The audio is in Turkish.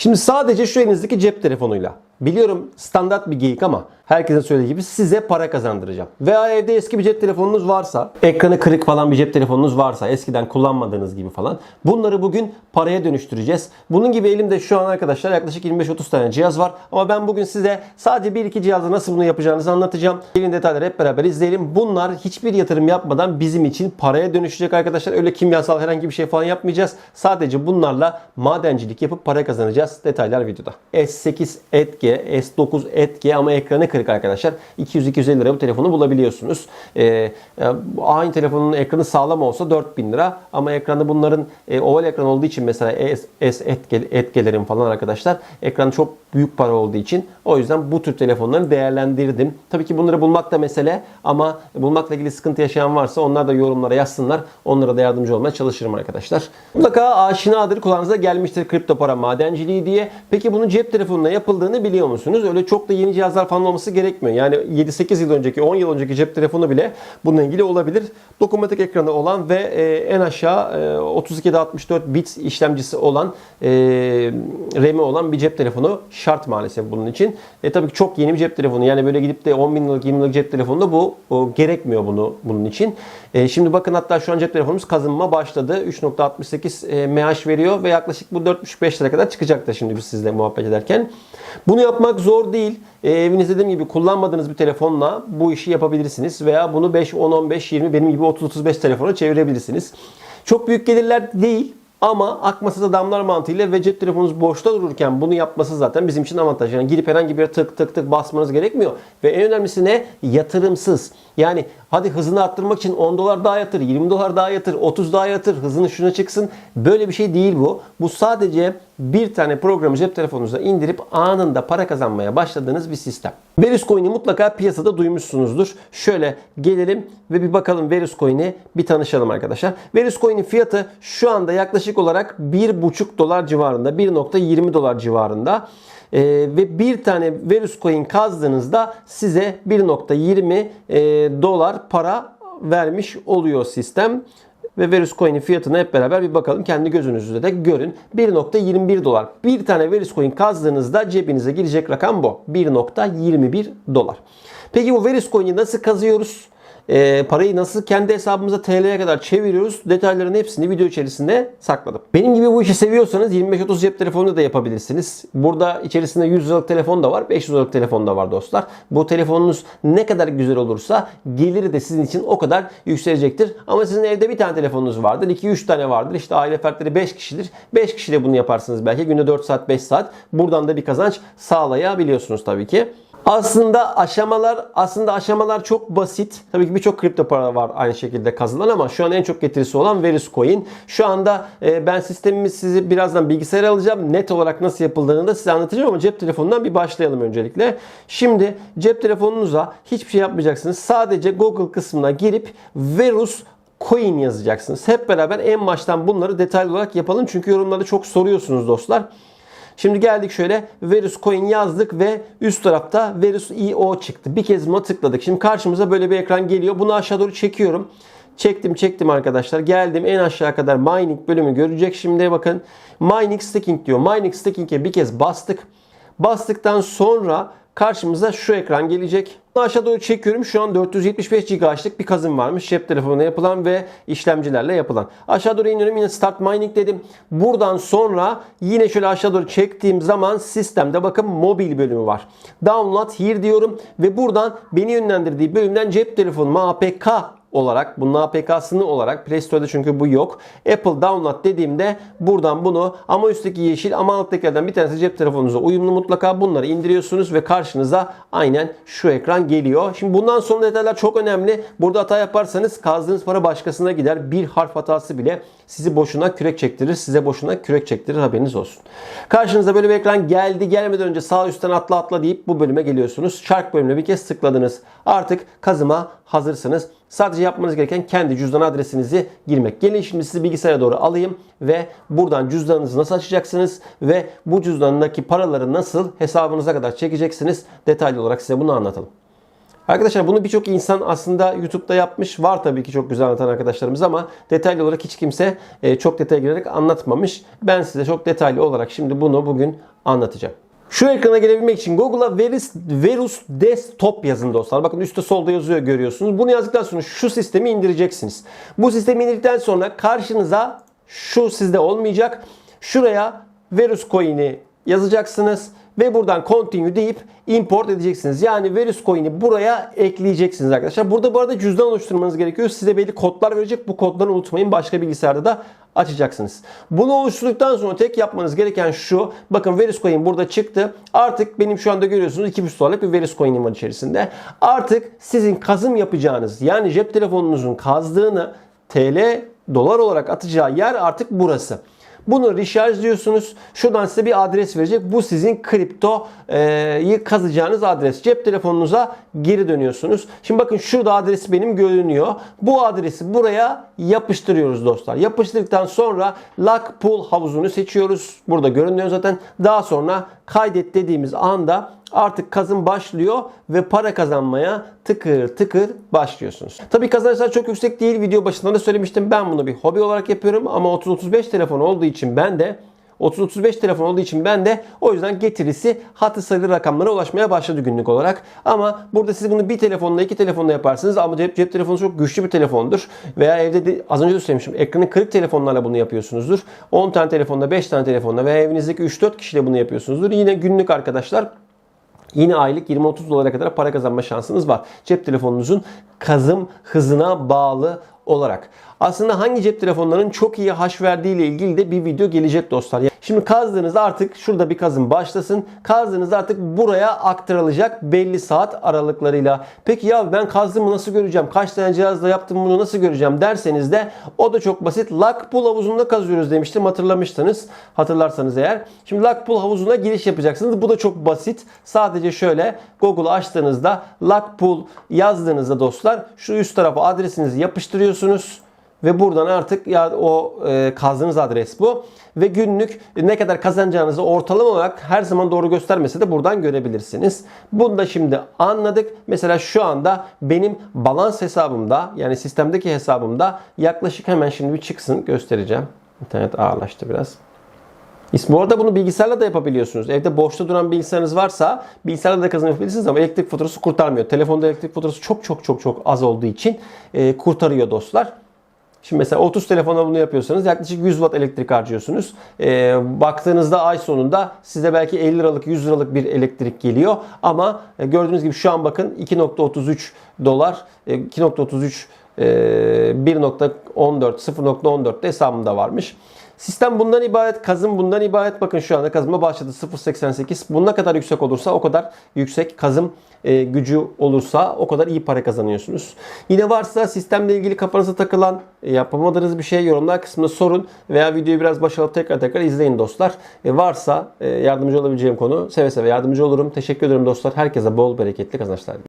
Şimdi sadece şu elinizdeki cep telefonuyla. Biliyorum standart bir geyik ama herkesin söylediği gibi size para kazandıracağım. Veya evde eski bir cep telefonunuz varsa, ekranı kırık falan bir cep telefonunuz varsa, eskiden kullanmadığınız gibi falan. Bunları bugün paraya dönüştüreceğiz. Bunun gibi elimde şu an arkadaşlar yaklaşık 25-30 tane cihaz var. Ama ben bugün size sadece 1-2 cihazla nasıl bunu yapacağınızı anlatacağım. Gelin detayları hep beraber izleyelim. Bunlar hiçbir yatırım yapmadan bizim için paraya dönüşecek arkadaşlar. Öyle kimyasal herhangi bir şey falan yapmayacağız. Sadece bunlarla madencilik yapıp para kazanacağız. Detaylar videoda. S8 Edge, S9 Edge ama ekranı kırık arkadaşlar. 200-250 lira bu telefonu bulabiliyorsunuz. Ee, aynı telefonun ekranı sağlam olsa 4000 lira ama ekranda bunların e, oval ekran olduğu için mesela S, S Edge, Edge'lerin falan arkadaşlar ekran çok büyük para olduğu için o yüzden bu tür telefonları değerlendirdim. Tabii ki bunları bulmak da mesele ama bulmakla ilgili sıkıntı yaşayan varsa onlar da yorumlara yazsınlar. Onlara da yardımcı olmaya çalışırım arkadaşlar. Mutlaka aşinadır kulağınıza gelmiştir kripto para madenciliği diye. Peki bunun cep telefonuna yapıldığını biliyor musunuz? Öyle çok da yeni cihazlar falan olması gerekmiyor. Yani 7-8 yıl önceki 10 yıl önceki cep telefonu bile bununla ilgili olabilir. Dokunmatik ekranı olan ve e, en aşağı e, 32 64 bit işlemcisi olan e, RAM'i olan bir cep telefonu şart maalesef bunun için. E tabii ki çok yeni bir cep telefonu. Yani böyle gidip de 10 bin liralık 20 liralık cep telefonunda bu o, gerekmiyor bunu bunun için. E, şimdi bakın hatta şu an cep telefonumuz kazınma başladı. 3.68 e, mAh veriyor ve yaklaşık bu 4.5 lira kadar çıkacaktır şimdi biz sizle muhabbet ederken. Bunu yapmak zor değil. E, evinizde dediğim gibi kullanmadığınız bir telefonla bu işi yapabilirsiniz veya bunu 5, 10, 15, 20 benim gibi 30-35 telefona çevirebilirsiniz. Çok büyük gelirler değil ama akması da damlar mantığıyla ve cep telefonunuz boşta dururken bunu yapması zaten bizim için avantaj. Yani gidip herhangi bir tık tık tık basmanız gerekmiyor. Ve en önemlisi ne? Yatırımsız. Yani hadi hızını arttırmak için 10 dolar daha yatır, 20 dolar daha yatır, 30 daha yatır, hızını şuna çıksın. Böyle bir şey değil bu. Bu sadece bir tane programı cep telefonunuza indirip anında para kazanmaya başladığınız bir sistem. Verus Coin'i mutlaka piyasada duymuşsunuzdur. Şöyle gelelim ve bir bakalım Verus Coin'i bir tanışalım arkadaşlar. Verus Coin'in fiyatı şu anda yaklaşık olarak 1,5 dolar civarında, 1.20 dolar civarında. Ee, ve bir tane Verus Coin kazdığınızda size 1.20 e, dolar para vermiş oluyor sistem ve Verus Coin'in fiyatına hep beraber bir bakalım. Kendi gözünüzle de görün. 1.21 dolar. Bir tane Verus Coin kazdığınızda cebinize girecek rakam bu. 1.21 dolar. Peki bu Verus Coin'i nasıl kazıyoruz? E, parayı nasıl kendi hesabımıza TL'ye kadar çeviriyoruz detayların hepsini video içerisinde sakladım. Benim gibi bu işi seviyorsanız 25-30 cep telefonunda da yapabilirsiniz. Burada içerisinde 100 liralık telefon da var 500 liralık telefon da var dostlar. Bu telefonunuz ne kadar güzel olursa geliri de sizin için o kadar yükselecektir. Ama sizin evde bir tane telefonunuz vardır 2-3 tane vardır işte aile fertleri 5 kişidir. 5 kişiyle bunu yaparsınız belki günde 4 saat 5 saat. Buradan da bir kazanç sağlayabiliyorsunuz tabii ki. Aslında aşamalar aslında aşamalar çok basit. Tabii ki birçok kripto para var aynı şekilde kazanılan ama şu an en çok getirisi olan Verus Coin. Şu anda e, ben sistemimi sizi birazdan bilgisayara alacağım. Net olarak nasıl yapıldığını da size anlatacağım ama cep telefonundan bir başlayalım öncelikle. Şimdi cep telefonunuza hiçbir şey yapmayacaksınız. Sadece Google kısmına girip Verus coin yazacaksınız. Hep beraber en baştan bunları detaylı olarak yapalım. Çünkü yorumlarda çok soruyorsunuz dostlar. Şimdi geldik şöyle Verus Coin yazdık ve üst tarafta Verus IO çıktı. Bir kez buna tıkladık. Şimdi karşımıza böyle bir ekran geliyor. Bunu aşağı doğru çekiyorum. Çektim çektim arkadaşlar. Geldim en aşağı kadar mining bölümü görecek. Şimdi bakın mining staking diyor. Mining staking'e bir kez bastık. Bastıktan sonra karşımıza şu ekran gelecek. Aşağı doğru çekiyorum. Şu an 475 GHz'lık bir kazım varmış. Cep telefonuna yapılan ve işlemcilerle yapılan. Aşağı doğru iniyorum. Yine Start Mining dedim. Buradan sonra yine şöyle aşağı doğru çektiğim zaman sistemde bakın mobil bölümü var. Download here diyorum ve buradan beni yönlendirdiği bölümden cep telefonuma APK olarak bunun APK'sını olarak Play Store'da çünkü bu yok. Apple Download dediğimde buradan bunu ama üstteki yeşil ama alttakilerden bir tanesi cep telefonunuza uyumlu mutlaka bunları indiriyorsunuz ve karşınıza aynen şu ekran geliyor. Şimdi bundan sonra detaylar çok önemli. Burada hata yaparsanız kazdığınız para başkasına gider. Bir harf hatası bile sizi boşuna kürek çektirir. Size boşuna kürek çektirir haberiniz olsun. Karşınıza böyle bir ekran geldi. Gelmeden önce sağ üstten atla atla deyip bu bölüme geliyorsunuz. Şark bölümüne bir kez tıkladınız. Artık kazıma hazırsınız. Sadece yapmanız gereken kendi cüzdan adresinizi girmek. Gelin şimdi sizi bilgisayara doğru alayım ve buradan cüzdanınızı nasıl açacaksınız ve bu cüzdanındaki paraları nasıl hesabınıza kadar çekeceksiniz detaylı olarak size bunu anlatalım. Arkadaşlar bunu birçok insan aslında YouTube'da yapmış. Var tabii ki çok güzel anlatan arkadaşlarımız ama detaylı olarak hiç kimse e, çok detaya girerek anlatmamış. Ben size çok detaylı olarak şimdi bunu bugün anlatacağım. Şu ekrana gelebilmek için Google'a Verus, Verus Desktop yazın dostlar. Bakın üstte solda yazıyor görüyorsunuz. Bunu yazdıktan sonra şu sistemi indireceksiniz. Bu sistemi indirdikten sonra karşınıza şu sizde olmayacak. Şuraya Verus Coin'i yazacaksınız ve buradan continue deyip import edeceksiniz. Yani Verus Coin'i buraya ekleyeceksiniz arkadaşlar. Burada bu arada cüzdan oluşturmanız gerekiyor. Size belli kodlar verecek. Bu kodları unutmayın. Başka bilgisayarda da açacaksınız. Bunu oluşturduktan sonra tek yapmanız gereken şu. Bakın Verus Coin burada çıktı. Artık benim şu anda görüyorsunuz 200 dolarlık bir Verus Coin'im var içerisinde. Artık sizin kazım yapacağınız yani cep telefonunuzun kazdığını TL dolar olarak atacağı yer artık burası. Bunu recharge diyorsunuz. Şuradan size bir adres verecek. Bu sizin kriptoyu kazacağınız adres. Cep telefonunuza geri dönüyorsunuz. Şimdi bakın şurada adresi benim görünüyor. Bu adresi buraya yapıştırıyoruz dostlar. Yapıştırdıktan sonra lock pool havuzunu seçiyoruz. Burada görünüyor zaten. Daha sonra kaydet dediğimiz anda artık kazım başlıyor ve para kazanmaya tıkır tıkır başlıyorsunuz. Tabi kazançlar çok yüksek değil. Video başında da söylemiştim. Ben bunu bir hobi olarak yapıyorum ama 30-35 telefon olduğu için ben de 30-35 telefon olduğu için ben de o yüzden getirisi hatı sayılı rakamlara ulaşmaya başladı günlük olarak. Ama burada siz bunu bir telefonla iki telefonla yaparsınız ama cep, cep telefonu çok güçlü bir telefondur. Veya evde de, az önce de söylemiştim ekranı kırık telefonlarla bunu yapıyorsunuzdur. 10 tane telefonla 5 tane telefonla veya evinizdeki 3-4 kişiyle bunu yapıyorsunuzdur. Yine günlük arkadaşlar Yine aylık 20-30 dolara kadar para kazanma şansınız var. Cep telefonunuzun kazım hızına bağlı olarak. Aslında hangi cep telefonlarının çok iyi haş verdiği ile ilgili de bir video gelecek dostlar. Şimdi kazdığınızda artık şurada bir kazım başlasın. Kazdığınızda artık buraya aktarılacak belli saat aralıklarıyla. Peki ya ben kazdığımı nasıl göreceğim? Kaç tane cihazla yaptım bunu nasıl göreceğim derseniz de o da çok basit. Lock pool havuzunda kazıyoruz demiştim hatırlamıştınız. Hatırlarsanız eğer. Şimdi lock pool havuzuna giriş yapacaksınız. Bu da çok basit. Sadece şöyle Google'u açtığınızda lock pool yazdığınızda dostlar şu üst tarafa adresinizi yapıştırıyorsunuz. Ve buradan artık ya o e, kazdığınız adres bu. Ve günlük ne kadar kazanacağınızı ortalama olarak her zaman doğru göstermese de buradan görebilirsiniz. Bunu da şimdi anladık. Mesela şu anda benim balans hesabımda yani sistemdeki hesabımda yaklaşık hemen şimdi bir çıksın göstereceğim. İnternet ağırlaştı biraz. Bu arada bunu bilgisayarla da yapabiliyorsunuz. Evde boşta duran bilgisayarınız varsa bilgisayarla da kazanım yapabilirsiniz ama elektrik faturası kurtarmıyor. Telefonda elektrik faturası çok çok çok çok az olduğu için e, kurtarıyor dostlar. Şimdi mesela 30 telefonla bunu yapıyorsanız yaklaşık 100 watt elektrik harcıyorsunuz. Ee, baktığınızda ay sonunda size belki 50 liralık 100 liralık bir elektrik geliyor. Ama e, gördüğünüz gibi şu an bakın 2.33 dolar, e, 2.33 e, 1.14 0.14 de hesabımda varmış. Sistem bundan ibaret, kazım bundan ibaret. Bakın şu anda kazıma başladı 0.88. Bu ne kadar yüksek olursa o kadar yüksek kazım e, gücü olursa o kadar iyi para kazanıyorsunuz. Yine varsa sistemle ilgili kafanıza takılan e, yapamadığınız bir şey yorumlar kısmında sorun veya videoyu biraz başa alıp tekrar tekrar izleyin dostlar. E, varsa e, yardımcı olabileceğim konu seve seve yardımcı olurum. Teşekkür ederim dostlar. Herkese bol bereketli kazançlar.